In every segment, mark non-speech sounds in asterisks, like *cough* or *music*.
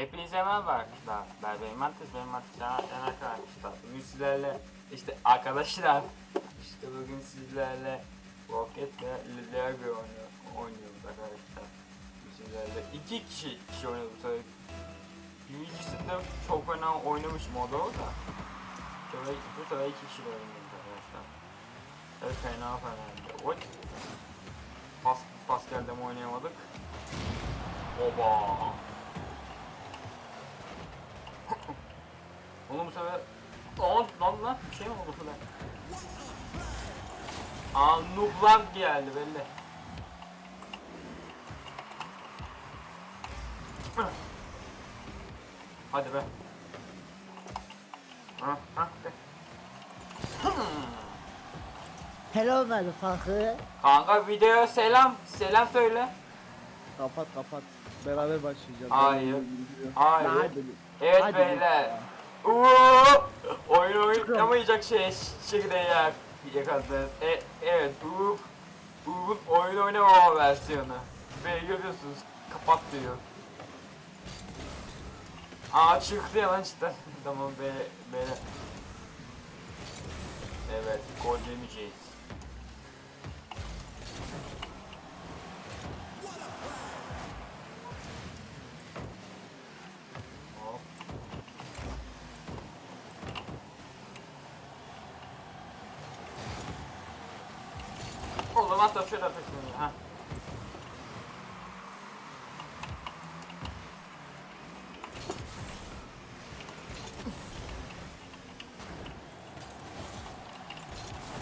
Hepinize merhaba arkadaşlar. Ben benim Mantis, benim Mantis Caner arkadaşlar. Bugün sizlerle işte arkadaşlar işte bugün sizlerle Rocket ve Lego oynuyor, oynuyoruz arkadaşlar. Sizlerle iki kişi kişi oynuyoruz sefer. Birincisinde çok fena oynamışım o da da. Bu sefer, iki kişi oynuyoruz arkadaşlar. Evet fena fena. Oy. Pas, Pascal'de mi oynayamadık? Oba. Oğlum bu sefer... Lan lan lan bir şey mi oldu falan? Aa nooblar geldi belli. Hadi be. Ha ha de. Hello motherfucker. Kanka videoya selam. Selam söyle. Kapat kapat. Beraber başlayacağız. Hayır. Gidiyor. Hayır. Hadi. Evet Hadi beyler. Uuu! Oyun oynamayacak şey şekilde yak yakaladınız. E, evet bu bu oyun oynamama versiyonu. Ve görüyorsunuz kapat diyor. Aa çıktı ya cidden. *laughs* tamam be beyler. Evet gol yemeyeceğiz. Zaman da şöyle yapıyorsun ya.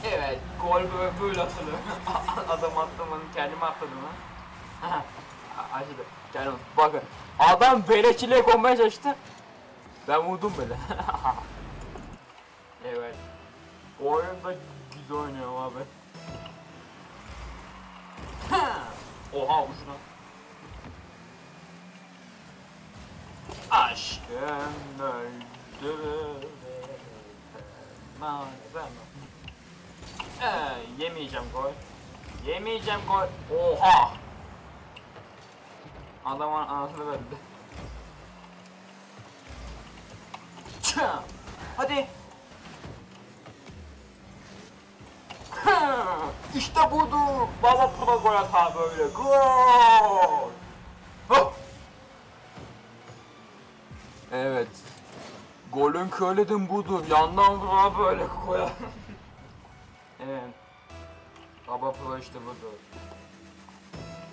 Evet, gol böyle, böyle atılır. *laughs* Adam attım kendime atladım ha. Acıdı. Kendim bakın. Adam beleçiyle konmaya çalıştı. Ben vurdum böyle. *laughs* evet. O oyunda güzel oynuyorum abi. Oha uçuna. Aşkım öldü. Ee, yemeyeceğim gol. Yemeyeceğim gol. Oha. Adamın anasını verdi. Hadi. *laughs* işte budur. Baba pro gol atar böyle. Gol. Evet. Golün köledim budur. Yandan vura böyle koyar. *laughs* evet. Baba pro işte budur.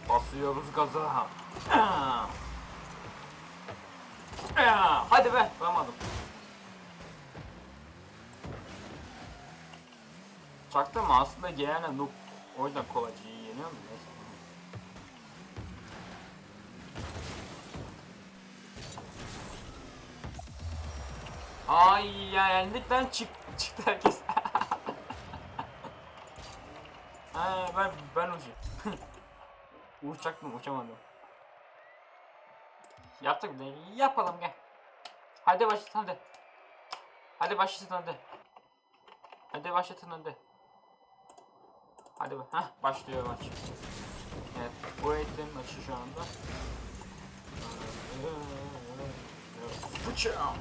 Basıyoruz gaza. *clears throat* *clears throat* Hadi be, vuramadım. Çaktım mı? Aslında gene noob. O yüzden kolacıyı yeniyor mu? Neyse. Ay ya yendik lan çık çıktı herkes. *laughs* ha ben ben uçayım. *laughs* Uçacaktım uçamadım. Yaptık ne? Yapalım gel. Hadi başlatın hadi. Hadi başlatın hadi. Hadi başlatın hadi. Hadi. Hah başlıyor maç. Evet. Bu eğitim maçı şu anda. Fıçam.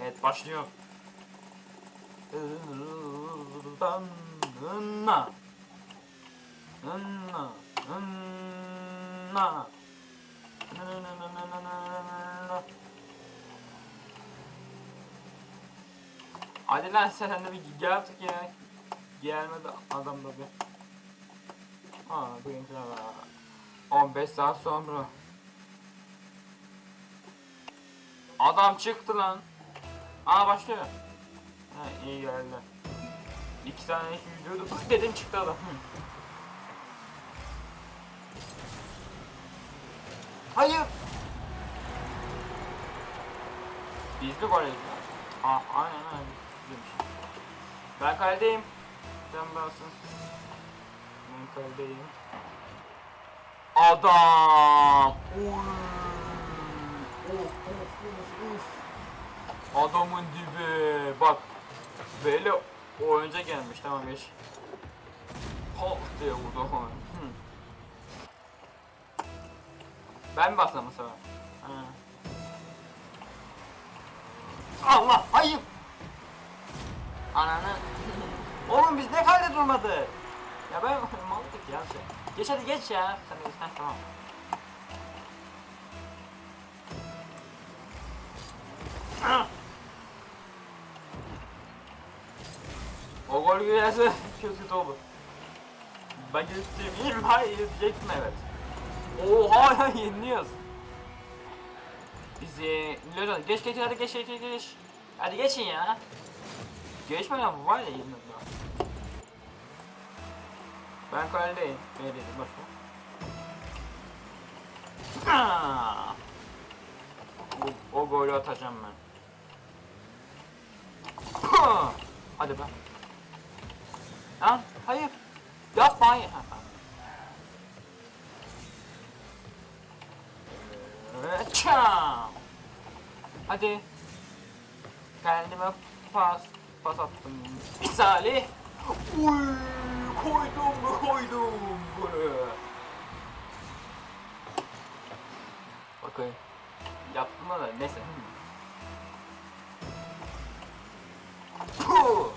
Evet başlıyor. Nınna. Nınna. Nınna. Hadi lan sen de bir gel artık ya. Gelmedi adam da bir. Ha benimkiler var. 15 saat sonra. Adam çıktı lan. Aa başlıyor. Ha iyi geldi. İki tane iki videodu. Bak dedim çıktı adam. Hı. Hayır. Biz mi gol lan? Ah aynen aynen. Ben kaledeyim. Ben kaledeyim. Adam. Of of of of. Adamın dibi. Bak. Böyle oyunca gelmiş tamam geç. Halk diye vurdu. Hı. Ben mi sefer? Ha. Allah hayır. Ananı. Oğlum biz ne halde durmadı? Ya ben *laughs* maldık ya şey. Geç hadi geç ya. Sen. Heh, tamam. O gol gelirse *laughs* kötü oldu. Ben geçeceğim. Hayır diyecektim evet. Oha ya *laughs* yeniliyoruz. Biz yeniliyoruz. Geç geç hadi geç geç geç. Hadi geçin ya. Geçme lan var ya yeniliyoruz. Ben kaledeyim. Boş ver. Ah! O, o golü atacağım ben. Hadi be. Lan hayır. Yapma hayır. Ha, çam. Hadi. Kendime pas pas attım. Misali. Uy, koydum koydum. Golü. Bakayım. Yaptım da neyse. Puh.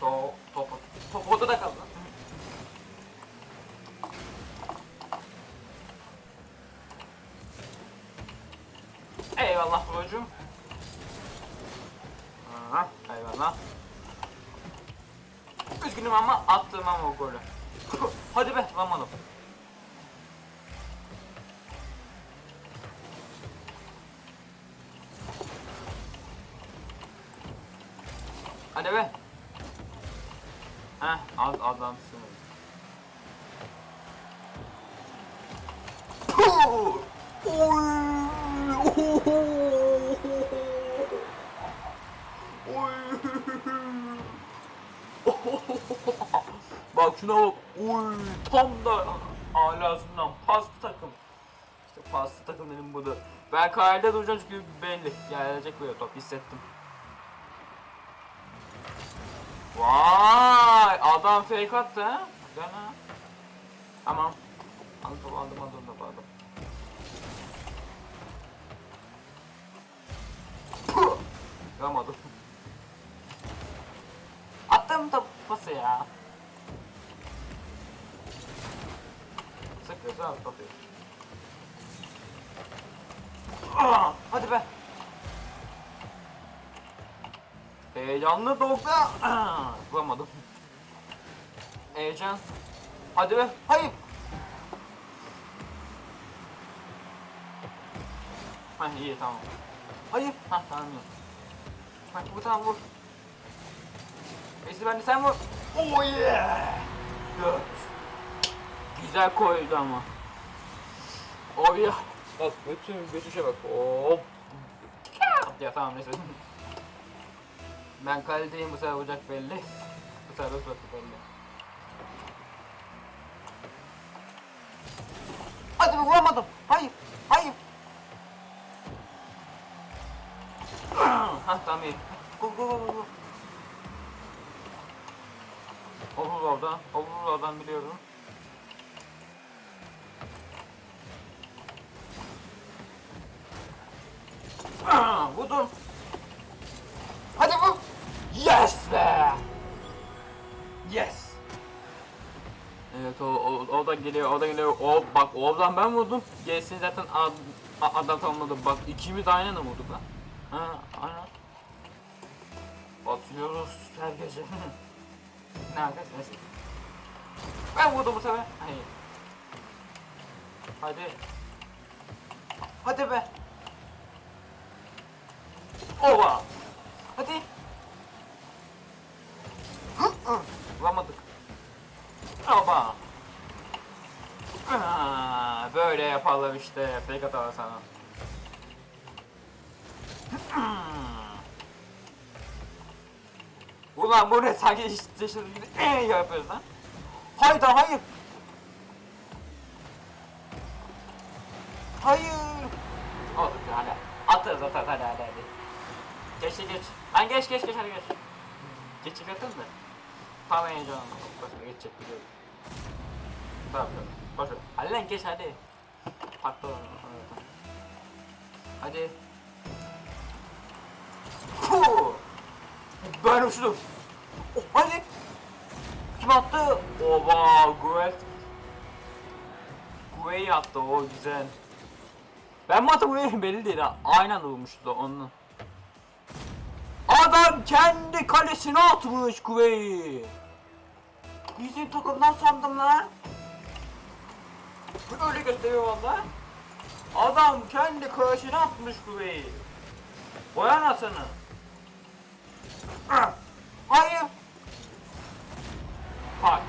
Top, top, top odada kaldı. Eyvallah babacığım. Aha, eyvallah. Üzgünüm ama attım ama o golü. Hadi be, vuramadım. Hadi be. Heh, ad adamsın. Oy! Oy! *laughs* bak şuna bak. Oy! Tam da alasından pasta takım. İşte pasta takım benim budur. Ben kalede duracağım çünkü belli. Gelecek böyle top hissettim. Vay! Adam fake attı ha. Güzel ha. Tamam. Aldım aldım aldım aldım. Puh! Yapamadım. Attım da pası ya. Sıkıyorsa at atıyor. Aa, hadi be. Heyecanlı dokta. Vuramadım. Heyecan. Hadi be. Hayır. Ha iyi tamam. Hayır. Ha tamam iyi. Ha bu tamam vur. Neyse ben de sen vur. Oh yeah. Dört. Güzel koydu ama. Oh yeah. Bak bütün geçişe bak. Hop. Ya tamam neyse. Ben kaledeyim bu sefer olacak belli. Bu sefer Rosberg belli. Hadi vuramadım. Hayır. Hayır. Hah tamam iyi. Go go go go go. Olur oradan. Olur oradan biliyorum. Ah, Vurdum. Hadi vur. Yes be. Yes. Evet o, o, o da geliyor, o da geliyor. O bak oradan ben vurdum. Gelsin zaten ad, adam tamamladı. Bak ikimiz aynı anda vurduk lan. Ha, aynen. Basıyoruz her gece. *laughs* ne arkadaş neyse. Ben vurdum bu sefer. Hayır. Hadi. Hadi be. Ova. Hadi. Vuramadık. Ova. Aa, böyle yapalım işte. Fake atar sana. Ulan bu ne sanki işte işte ee yapıyoruz lan. Hayda hayır. Hayır. Olur hadi. Atarız atarız hadi hadi hadi. Geç geç. Lan geç geç geç hadi geç. Geçecek atın da. Tam heyecanlı. Başka geçecek biliyorum. Tamam tamam. Ver. Hadi lan geç hadi. Patla. Evet. Hadi. Huu! Ben uçtum. Oh, hadi. Kim attı? Oba, Guel. Guel'i attı o güzel. Ben mi attım belli değil ha. Aynen olmuştu onun. Adam kendi kalesine atmış Guel'i. Bizim takımdan sandım lan. Öyle gösteriyor valla. Adam kendi kalesine atmış Guel'i. Vay anasını. Ah! Hayır. Bak.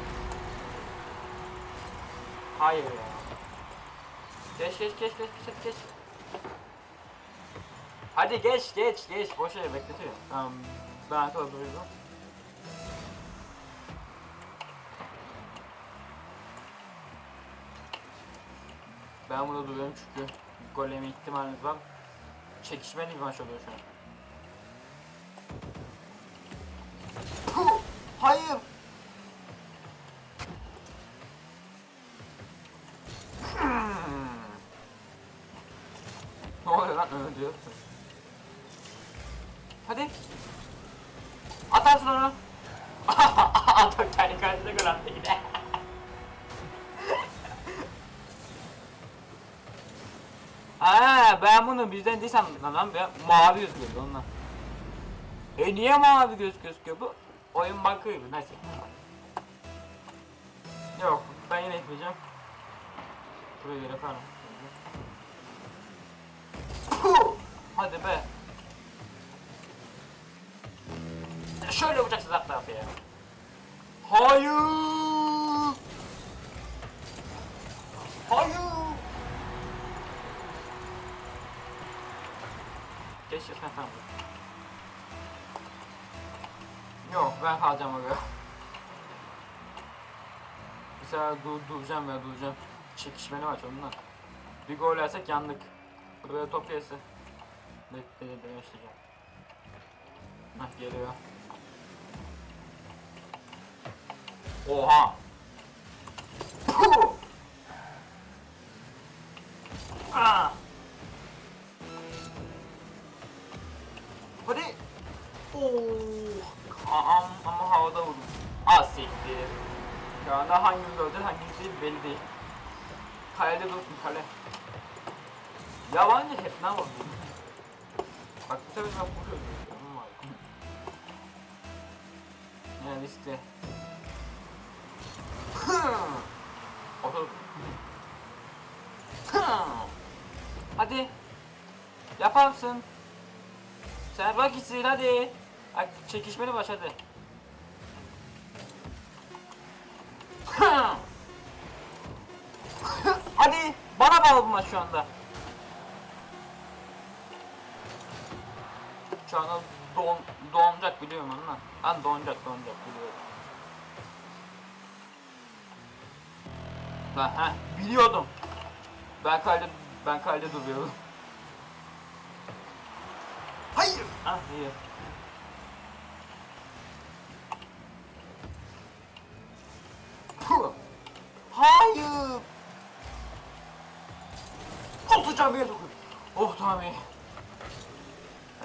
Hayır ya. Geç geç geç geç geç geç. Hadi geç geç geç. Boş yere bekletiyor. Tamam. Ben arkada duruyorum. Ben burada duruyorum çünkü gol yeme ihtimaliniz var. Çekişmeli bir maç oluyor şu an. Diyorsun. Hadi. Atarsın onu. *laughs* Adam kendi kalesine gol attı yine. *laughs* Aa ben bunu bizden değil sandım lan ben mavi gözüküyordu ondan. E niye mavi göz gözüküyor bu? Oyun bakıyor neyse. Yok ben yine etmeyeceğim. Buraya göre falan. Hadi be. Şöyle vuracaksın alt tarafı ya. Hayır. Hayır. Geç yaşa tamam. Yok ben kalacağım oraya. Sefer dur, duracağım ya duracağım. Çekişmeli maç onunla. Bir gol yersek yandık. Buraya top yese. Bekle başlayacağım. Hah geliyor. Oha. Puh! Ah! Hadi. Oo. Am ama havada vurdum. Ah siktir. Şu anda hangimiz öldü hangimiz değil belli değil. Kalede dursun kale. Yabancı hep ne oldu? Bak bu sefer ben vuruyorum. Tamam abi. Yani riskli. Otur. Hadi. Yaparsın. Sen bak gitsin hadi. Çekişmeli baş hadi. Bana bağlı şu anda. Anda don, donacak biliyorum onu. Lan donacak donacak biliyorum. Ha, ha biliyordum. Ben kalede ben kalede duruyorum. Hayır. Ah iyi. Puh. Hayır. Bir yere sokayım. Oh tamam iyi.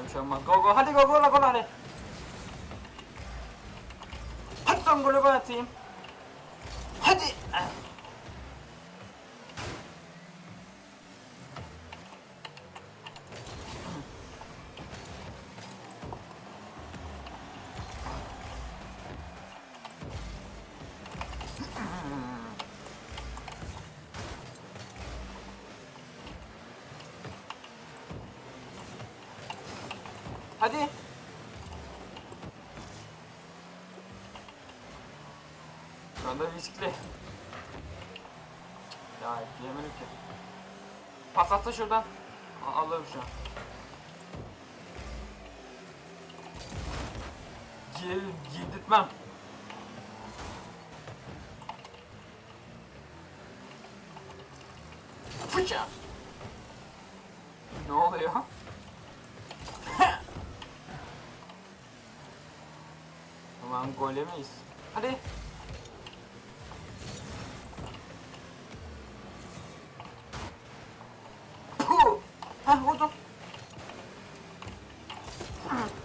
Bir şey olmaz. Hadi go go go hadi. Hadi son golü ben. Hadi. Hadi. Şu anda riskli. Ya diyemedim ki. Pas atsa şuradan. A- Alırım şu an. Gir, girdirtmem. Fıça. Ne oluyor? Tamam gol yemeyiz. Hadi. Heh vurdum.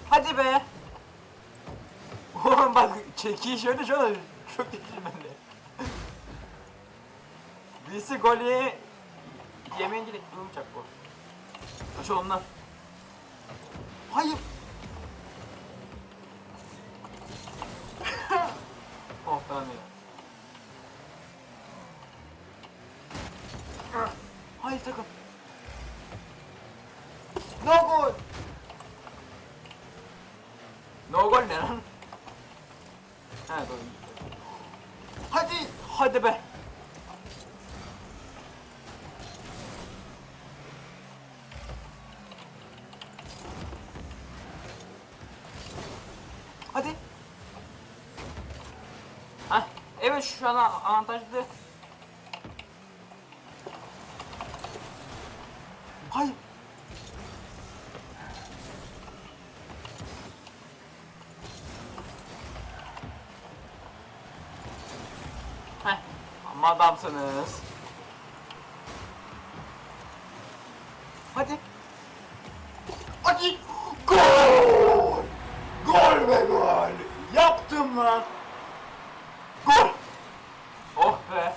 Hadi be. Oğlum bak çekiş öyle şöyle çok bende. Birisi golü yemeğin gidip durmayacak bu. Aç ondan. Hayır. oh tamam ya. Ah, Hayır takım. No gol. No gol ne lan? Ha gol. Hadi. Hadi be. Hadi. Hah, evet şu an avantajlı. Hayır. Heh, amma adamsınız. Hadi. Hadi. Gol! Gol be gol! Yaptım lan! Gol! Oh be!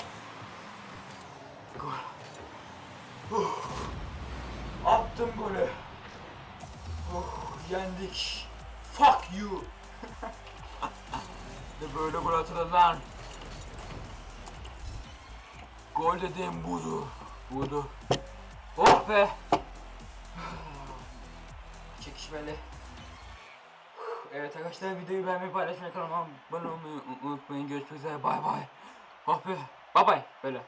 Gol. Uf. Attım golü. Yendik. Fuck you. *laughs* De böyle gol atılır. Gol dediğim budu. Budu. Oh be. *sighs* Çekişmeli. *sighs* Evet arkadaşlar videoyu beğenmeyi paylaşmayı kanalıma abone olmayı unutmayın. Görüşmek üzere bay bay. Oh be. Bay bay. Böyle.